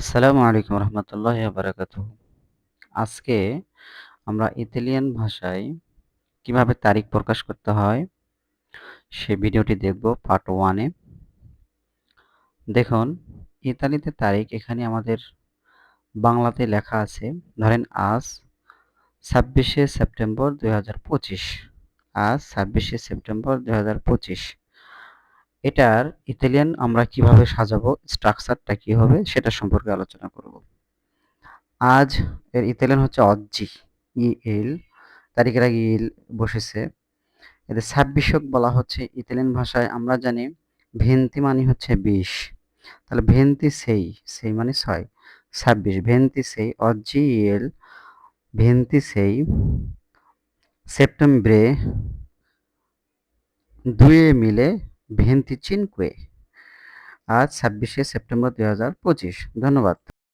আসসালামু আলাইকুম রহমতুল্লাহ বারাকাত আজকে আমরা ইতালিয়ান ভাষায় কীভাবে তারিখ প্রকাশ করতে হয় সে ভিডিওটি দেখব পার্ট ওয়ানে। দেখুন, ইতালিতে তারিখ এখানে আমাদের বাংলাতে লেখা আছে, ধরেন আজ ছাব্বিশে সেপ্টেম্বর দু হাজার পঁচিশ। আজ ছাব্বিশে সেপ্টেম্বর দু হাজার পঁচিশ। এটার ইতালিয়ান আমরা কীভাবে সাজাবো স্ট্রাকচারটা কি হবে সেটা সম্পর্কে আলোচনা করব। আজ এর ইতালিয়ান হচ্ছে অজ্জি ই এল তারিখের আগে ইল বসেছে। এদের ছাব্বিশক বলা হচ্ছে ইতালিয়ান ভাষায় আমরা জানি ভেন্তি মানে হচ্ছে বিশ তাহলে ভেন্তি সেই সেই মানে ছয় ছাব্বিশ ভেন্তি সেই, অজ্জি এল ভেন্তি সেই, সেপ্টেম্বরে দুয়ে মিলে ভেন্তি চিনকুয়ে। আজ ছাব্বিশে সেপ্টেম্বর দু হাজার পঁচিশ। ধন্যবাদ।